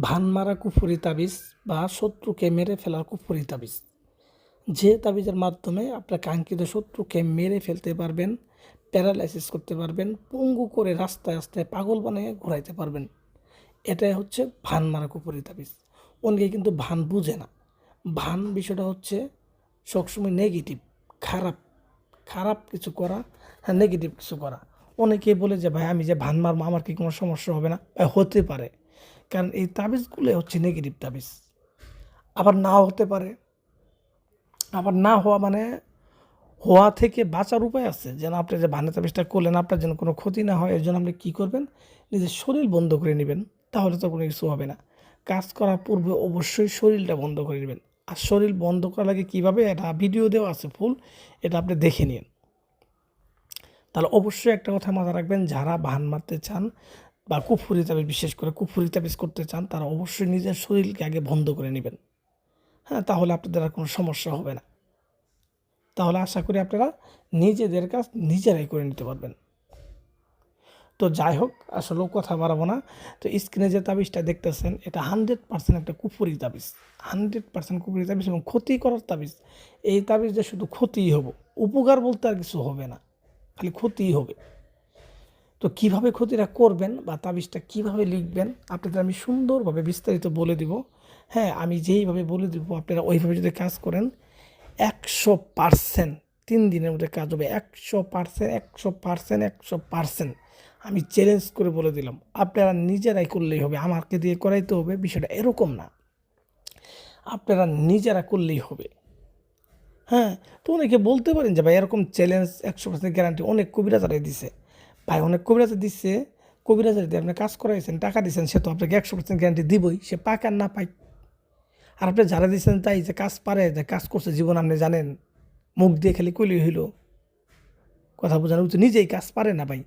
ভান মারা কুফুরি তাবিজ বা শত্রুকে মেরে ফেলার কুফুরি তাবিজ। যে তাবিজের মাধ্যমে আপনার কাঙ্ক্ষিত শত্রুকে মেরে ফেলতে পারবেন, প্যারালাইসিস করতে পারবেন, পঙ্গু করে রাস্তায় রাস্তায় পাগল বানিয়ে ঘোরাইতে পারবেন। এটাই হচ্ছে ভান মারা কুপুরি তাবিজ। অনেকে কিন্তু ভান বুঝে না। ভান বিষয়টা হচ্ছে সবসময় নেগেটিভ খারাপ খারাপ কিছু করা হ্যাঁ নেগেটিভ কিছু করা। অনেকেই বলে যে, ভাই, আমি যে ভান মারবো আমার কি কোনো সমস্যা হবে না? হতে পারে। কারণ এই তাবিজগুলো হচ্ছে নেগেটিভ তাবিজ। আবার না হতে পারে। আবার না হওয়া মানে হওয়া থেকে বাঁচার উপায় আছে। যেন আপনি যে ভানে তাবিজটা করলেন, আপনার যেন কোনো ক্ষতি না হয় এর জন্য আপনি কী করবেন? নিজের শরীর বন্ধ করে নেবেন। তাহলে তো কোনো কিছু হবে না। কাজ করার পূর্বে অবশ্যই শরীরটা বন্ধ করে নেবেন। আর শরীর বন্ধ করা লাগে কীভাবে? এটা ভিডিও দেওয়া আছে ফুল। এটা আপনি দেখে নিন। তাহলে অবশ্যই একটা কথা মাথা রাখবেন, যারা ভান মারতে চান বা কুফুরি তাবিজ, বিশেষ করে কুফুরি তাবিজ করতে চান, তারা অবশ্যই নিজের শরীরকে আগে বন্ধ করে নেবেন। হ্যাঁ তাহলে আপনাদের আর কোনো সমস্যা হবে না। তাহলে আশা করি আপনারা নিজেদের কাজ নিজেরাই করে নিতে পারবেন। তো যাই হোক আসলেও কথা বাড়াবো না। তো স্ক্রিনে যে তাবিজটা দেখতেছেন, এটা হান্ড্রেড পার্সেন্ট একটা কুফুরি তাবিজ। হান্ড্রেড পার্সেন্ট কুফুরি তাবিজ এবং ক্ষতি করার তাবিজ। এই তাবিজে শুধু ক্ষতিই হব, উপকার বলতে আর কিছু হবে না, খালি ক্ষতিই হবে। তো কীভাবে ক্ষতিটা করবেন বা তাবিজটা কীভাবে লিখবেন, আপনাদের আমি সুন্দরভাবে বিস্তারিত বলে দিব। হ্যাঁ আমি যেইভাবে বলে দিব, আপনারা ওইভাবে যদি কাজ করেন, একশো পার্সেন্ট, তিন দিনের মধ্যে কাজ হবে। একশো পার্সেন্ট একশো পার্সেন্ট একশো পার্সেন্ট। আমি চ্যালেঞ্জ করে বলে দিলাম। আপনারা নিজেরাই করলেই হবে। আমাকে দিয়ে করাইতে হবে, বিষয়টা এরকম না। আপনারা নিজেরা করলেই হবে। হ্যাঁ তো অনেকে বলতে পারেন যে, ভাই, এরকম চ্যালেঞ্জ একশো পার্সেন্ট গ্যারান্টি অনেক কবিরাজারাই দিছে। ভাই, অনেক কবিরাজা দিচ্ছে কবিরাজার দিয়ে আপনি কাজ করাইছেন, টাকা দিচ্ছেন সে তো আপনাকে একশো পার্সেন্ট গ্যারান্টি দিবই, সে পাক আর না পাই আর আপনি যারা দিচ্ছেন তাই যে কাজ পারে, যে কাজ করছে, জীবন আপনি জানেন, মুখ দিয়ে খালি কলি হইল। কথা বোঝানো উচিত, নিজেই কাজ পারে না ভাই।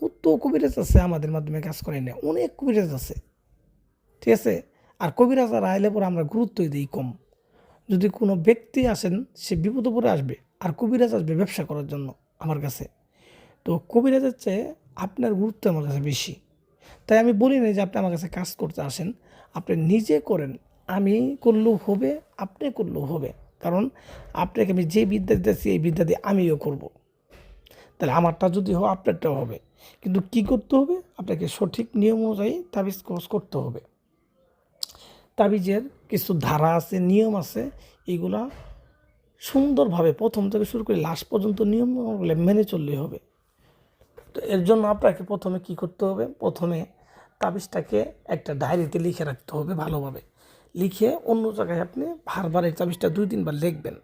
কত কবিরাজ আছে আমাদের মাধ্যমে কাজ করে না অনেক কবিরাজ আছে। ঠিক আছে? আর কবিরাজারা আইলে পরে আমরা গুরুত্বই দিই কম। যদি কোনো ব্যক্তি আসেন, সে বিপদে পড়ে আসবে, আর কবিরাজ আসবে ব্যবসা করার জন্য আমার কাছে। তো কবিরাজের চেয়ে আপনার গুরুত্ব আমার কাছে বেশি। তাই আমি বলি না যে আপনি আমার কাছে কাজ করতে আসেন, আপনি নিজে করেন, আমি করলেও হবে, আপনি করলেও হবে। কারণ আপনাকে আমি যে বিদ্যা দিতেছি, এই বিদ্যা দিয়ে আমিও করব। তাহলে আমারটা যদি হয়, আপনারটাও হবে। কিন্তু কি করতে হবে? আপনাকে সঠিক নিয়ম অনুযায়ী তাবিজ কোর্স করতে হবে। তাবিজের কিছু ধারা আছে, নিয়ম আছে, এগুলা সুন্দরভাবে প্রথম থেকে শুরু করে লাস্ট পর্যন্ত নিয়মগুলো মেনে চললেই হবে। তো এর জন্য আপনাকে প্রথমে কি করতে হবে? প্রথমে তাবিজটাকে একটা ডায়েরিতে লিখে রাখতে হবে ভালোভাবে। লিখে অন্য জায়গায় আপনি বারবার এই তাবিজটা দুই তিনবার লিখবেন।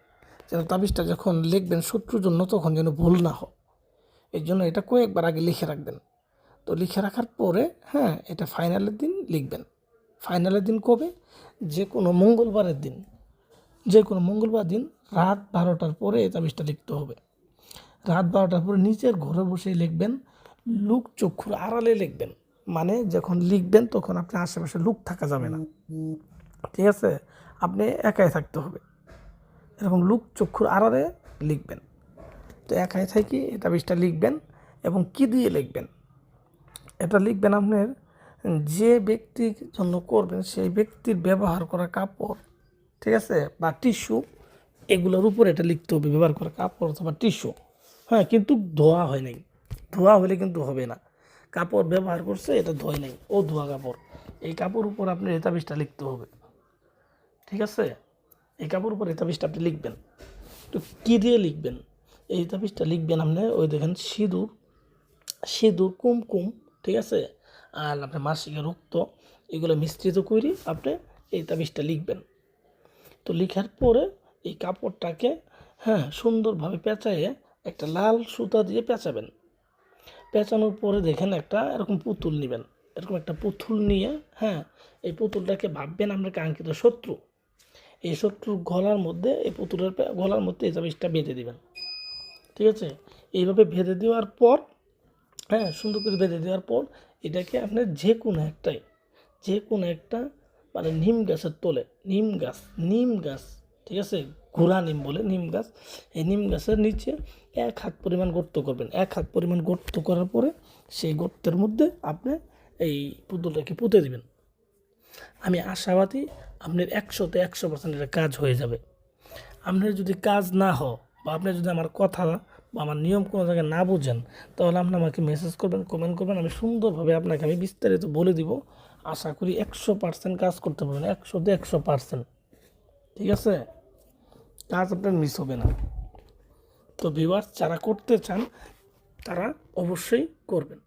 যেন তাবিজটা যখন লিখবেন শত্রুর জন্য তখন যেন ভুল না হয়। এর জন্য এটা কয়েকবার আগে লিখে রাখবেন। তো লিখে রাখার পরে হ্যাঁ এটা ফাইনালের দিন লিখবেন। ফাইনালের দিন কবে? যে কোনো মঙ্গলবারের দিন। যে কোনো মঙ্গলবার দিন রাত বারোটার পরে এই তাবিজটা লিখতে হবে। রাত বারোটার পরে নিচের ঘরে বসে লিখবেন, লুক চক্ষুর আড়ালে লিখবেন। মানে যখন লিখবেন তখন আপনার আশেপাশে লুক থাকা যাবে না। ঠিক আছে? আপনি একাই থাকতে হবে। এরকম লুক চক্ষুর আড়ালে লিখবেন। তো একাই থাকি, এটা বিষটা লিখবেন এবং কি দিয়ে লিখবেন? এটা লিখবেন আপনার যে ব্যক্তির জন্য করবেন, সেই ব্যক্তির ব্যবহার করা কাপড়, ঠিক আছে? বা টিস্যু, এগুলোর উপরে এটা লিখতে হবে, ব্যবহার করা কাপড় অথবা টিস্যু। হ্যাঁ কিন্তু ধোয়া হয় নাই। ধোয়া হলে কিন্তু হবে না। কাপড় ব্যবহার করছে, এটা ধোয় নাই। ও ধোয়া কাপড়। এই কাপড় উপর আপনি এই তাবিজটা লিখতে হবে। ঠিক আছে? এই কাপড় উপর এই তাবিজটা আপনি লিখবেন। তো কী দিয়ে লিখবেন? এই তাবিজটা লিখবেন আপনি, ওই দেখেন, সিঁদুর সিঁদুর, কুমকুম, ঠিক আছে? আর আপনার মাসিকের রক্ত, এগুলো মিশ্রিত করে আপনি এই তাবিজটা লিখবেন। তো লিখার পরে এই কাপড়টাকে হ্যাঁ সুন্দরভাবে পেঁচাইয়ে একটা লাল সুতা দিয়ে পেঁচাবেন। পেঁচানোর পরে দেখেন একটা এরকম পুতুল নেবেন। এরকম একটা পুতুল নিয়ে হ্যাঁ এই পুতুলটাকে ভাববেন আমরা কাঙ্ক্ষিত শত্রু। এই শত্রুর গলার মধ্যে, এই পুতুলের গলার মধ্যে এই জিনিসটা বেঁধে দেবেন। ঠিক আছে? এইভাবে বেঁধে দেওয়ার পর হ্যাঁ সুন্দর করে বেঁধে দেওয়ার পর এটাকে আপনার যে কোনো একটাই, যে কোনো একটা মানে নিম গাছের তোলে, নিম গাছ নিম গাছ, ঠিক আছে? ঘোড়া নিম বলে, নিম গাছ। এই নিম গাছের নিচে এক হাত পরিমাণ গর্ত করবেন। এক হাত পরিমাণ গর্ত করার পরে সেই গর্তের মধ্যে আপনি এই পুতুলটাকে পুঁতে দিবেন। আমি আশাবাদী আপনার একশোতে একশো পার্সেন্ট এটা কাজ হয়ে যাবে। আপনার যদি কাজ না হয় বা আপনি যদি আমার কথা বা আমার নিয়ম কোনো জায়গায় না বুঝেন, তাহলে আপনি আমাকে মেসেজ করবেন কমেন্ট করবেন। আমি সুন্দরভাবে আপনাকে আমি বিস্তারিত বলে দিব। আশা করি একশো পার্সেন্ট কাজ করতে পারবেন। একশোতে একশো পার্সেন্ট ঠিক আছে? কাজ আপনার মিস হবে না। তো ভিউয়ার্স যারা করতে চান তারা অবশ্যই করবেন।